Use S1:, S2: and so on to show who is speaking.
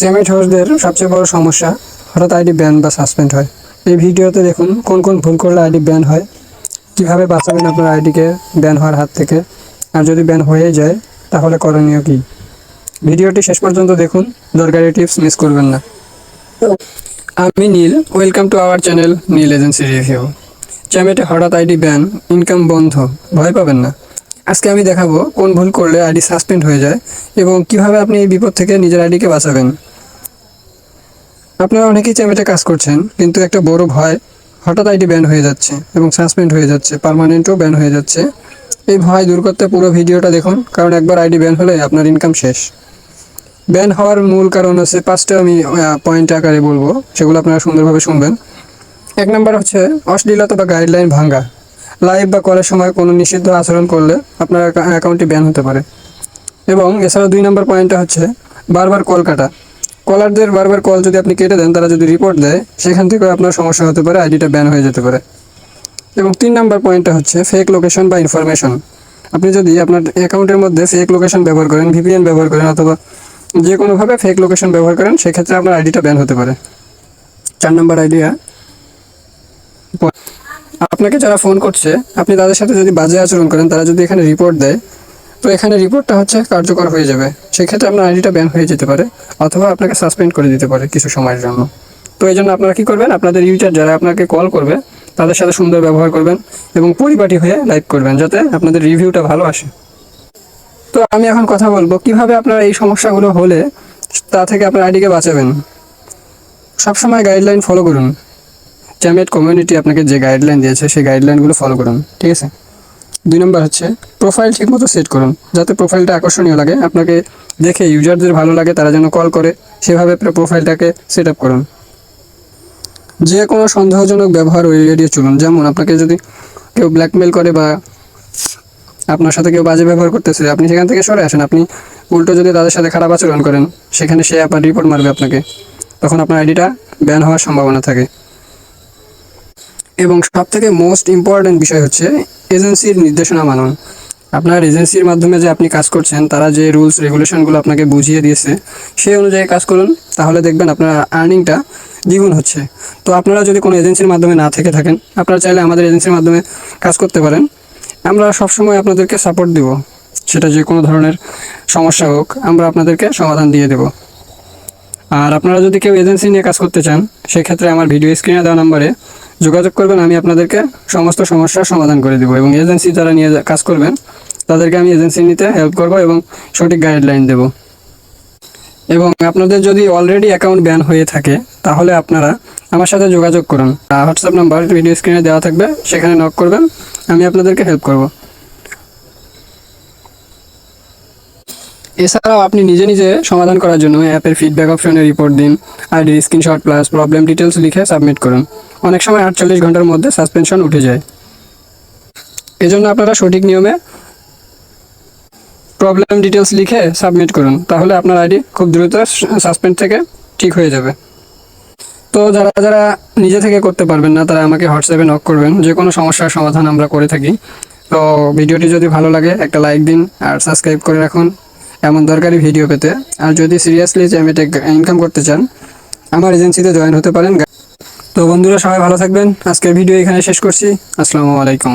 S1: Chamet হোস্টদের সবচেয়ে বড় সমস্যা, হঠাৎ আইডি ব্যান বা সাসপেন্ড হয়। এই ভিডিওতে দেখুন কোন কোন ভুল করলে আইডি ব্যান হয়, কীভাবে বাঁচাবেন আপনার আইডিকে ব্যান হওয়ার হাত থেকে, আর যদি ব্যান হয়ে যায়, তাহলে করণীয় কী? ভিডিওটি শেষ পর্যন্ত দেখুন, দরকারি টিপস মিস করবেন না। আমি Neel welcome to our channel Neel agency review চ্যামেটে হঠাৎ আইডি ব্যান ইনকাম বন্ধ, ভয় পাবেন না। আজকে আমি দেখাবো কোন ভুল করলে আইডি সাসপেন্ড হয়ে যায় এবং কীভাবে আপনি এই বিপদ থেকে নিজের আইডিকে বাঁচাবেন। আপনারা অনেকেই চ্যামেটে কাজ করছেন, কিন্তু একটা বড় ভয়, হঠাৎ আইডি ব্যান হয়ে যাচ্ছে এবং সাসপেন্ড হয়ে যাচ্ছে, পার্মানেন্টও ব্যান হয়ে যাচ্ছে। এই ভয় দূর করতে পুরো ভিডিওটা দেখুন, কারণ একবার আইডি ব্যান হলে আপনার ইনকাম শেষ। ব্যান হওয়ার মূল কারণ হচ্ছে পাঁচটা আমি পয়েন্ট আকারে বলব, সেগুলো আপনারা সুন্দরভাবে শুনবেন। এক নম্বর হচ্ছে অশ্লীলতা বা গাইডলাইন ভাঙ্গা। লাইভ বা কলের সময় কোনো নিষিদ্ধ আচরণ করলে আপনার অ্যাকাউন্টটি ব্যান হতে পারে। এবং এছাড়া দুই নম্বর পয়েন্টটা হচ্ছে বারবার কল কাটা। কলারদের বারবার কল যদি আপনি কেটে দেন, তারা যদি রিপোর্ট দেয়, সেখান থেকেও আপনার সমস্যা হতে পারে, আইডিটা ব্যান হয়ে যেতে পারে। এবং তিন নম্বর পয়েন্টটা হচ্ছে ফেক লোকেশন বা ইনফরমেশন আপনি যদি আপনার অ্যাকাউন্টের মধ্যে ফেক লোকেশন ব্যবহার করেন ভিপিএন ব্যবহার করেন, অথবা যে কোনোভাবে ফেক লোকেশন ব্যবহার করেন, সেক্ষেত্রে আপনার আইডিটা ব্যান হতে পারে। চার নম্বর আইডিয়া আপনাকে যারা ফোন করছে, আপনি তাদের সাথে যদি বাজে আচরণ করেন, তারা যদি এখানে রিপোর্ট দেয়, তো এখানে রিপোর্টটা হচ্ছে কার্যকর হয়ে যাবে। সেক্ষেত্রে আপনার আইডিটা ব্যান হয়ে যেতে পারে, অথবা আপনাকে সাসপেন্ড করে দিতে পারে কিছু সময়ের জন্য। তো এই জন্য আপনারা কী করবেন? আপনাদের ইউজার যারা আপনাকে কল করবে, তাদের সাথে সুন্দর ব্যবহার করবেন এবং পরিপাটি হয়ে লাইভ করবেন, যাতে আপনাদের রিভিউটা ভালো আসে। তো আমি এখন কথা বলব, কীভাবে আপনারা এই সমস্যাগুলো হলে তা থেকে আপনার আইডিকে বাঁচাবেন। সবসময় গাইডলাইন ফলো করুন। চ্যামেট কমিউনিটি আপনাকে যে গাইডলাইন দিয়েছে, সেই গাইডলাইনগুলো ফলো করুন, ঠিক আছে? দুই নম্বর হচ্ছে প্রোফাইল ঠিকমতো সেট করুন, যাতে প্রোফাইলটা আকর্ষণীয় লাগে, আপনাকে দেখে ইউজারদের ভালো লাগে, তারা যেন কল করে, সেভাবে প্রোফাইলটাকে সেট আপ করুন। যে কোনো সন্দেহজনক ব্যবহার ওই এড়িয়ে চলুন, যেমন আপনাকে যদি কেউ ব্ল্যাকমেল করে বা আপনার সাথে কেউ বাজে ব্যবহার করতেছে, আপনি সেখান থেকে সরে আসেন, আপনি উল্টো যদি তাদের সাথে খারাপ আচরণ করেন, সেখানে সে আপনার রিপোর্ট মারবে আপনাকে, তখন আপনার আইডিটা ব্যান হওয়ার সম্ভাবনা থাকে। এবং সব থেকে মোস্ট ইম্পর্ট্যান্ট বিষয় হচ্ছে এজেন্সির নির্দেশনা মানুন। আপনার এজেন্সির মাধ্যমে যে আপনি কাজ করছেন, তারা যে রুলস রেগুলেশনগুলো আপনাকে বুঝিয়ে দিয়েছে, সেই অনুযায়ী কাজ করুন। তাহলে দেখবেন আপনার আর্নিংটা দ্বিগুণ হচ্ছে। তো আপনারা যদি কোনো এজেন্সির মাধ্যমে না থেকে থাকেন, আপনারা চাইলে আমাদের এজেন্সির মাধ্যমে কাজ করতে পারেন। আমরা সবসময় আপনাদেরকে সাপোর্ট দিব। সেটা যে কোনো ধরনের সমস্যা হোক, আমরা আপনাদেরকে সমাধান দিয়ে দেব। আর আপনারা যদি কেউ এজেন্সি নিয়ে কাজ করতে চান, সেক্ষেত্রে আমার ভিডিও স্ক্রিনে দেওয়া নাম্বারে যোগাযোগ করবেন, আমি আপনাদেরকে সমস্ত সমস্যার সমাধান করে দেবো এবং এজেন্সি যারা নিয়ে কাজ করবেন, তাদেরকে আমি এজেন্সি নিতে হেল্প করব এবং সঠিক গাইডলাইন দেব। এবং আপনাদের যদি অলরেডি অ্যাকাউন্ট ব্যান হয়ে থাকে, তাহলে আপনারা আমার সাথে যোগাযোগ করুন। হোয়াটসঅ্যাপ নাম্বার ভিডিও স্ক্রিনে দেওয়া থাকবে, সেখানে নক করবেন, আমি আপনাদেরকে হেল্প করব। এছাড়াও আপনি নিজে নিজে সমাধান করার জন্য অ্যাপের ফিডব্যাক অপশনে রিপোর্ট দিন আইডির স্ক্রিনশট প্লাস প্রবলেম ডিটেলস লিখে সাবমিট করুন। অনেক সময় আটচল্লিশ ঘণ্টার মধ্যে সাসপেনশন উঠে যায়। এজন্য আপনারা সঠিক নিয়মে প্রবলেম ডিটেলস লিখে সাবমিট করুন, তাহলে আপনার আইডি খুব দ্রুত সাসপেন্ড থেকে ঠিক হয়ে যাবে। তো যারা যারা নিজে থেকে করতে পারবেন না, তারা আমাকে হোয়াটসঅ্যাপে নক করবেন, যে কোনো সমস্যার সমাধান আমরা করে থাকি। তো ভিডিওটি যদি ভালো লাগে, একটা লাইক দিন আর সাবস্ক্রাইব করে রাখুন। এমন দরকারি ভিডিও পেতে। আর যদি সিরিয়াসলি যে আমি এটা ইনকাম করতে চান, আমার এজেন্সিতে জয়েন হতে পারেন। তো বন্ধুরা, সবাই ভালো থাকবেন। আজকের ভিডিও এখানে শেষ করছি। আসসালামু আলাইকুম।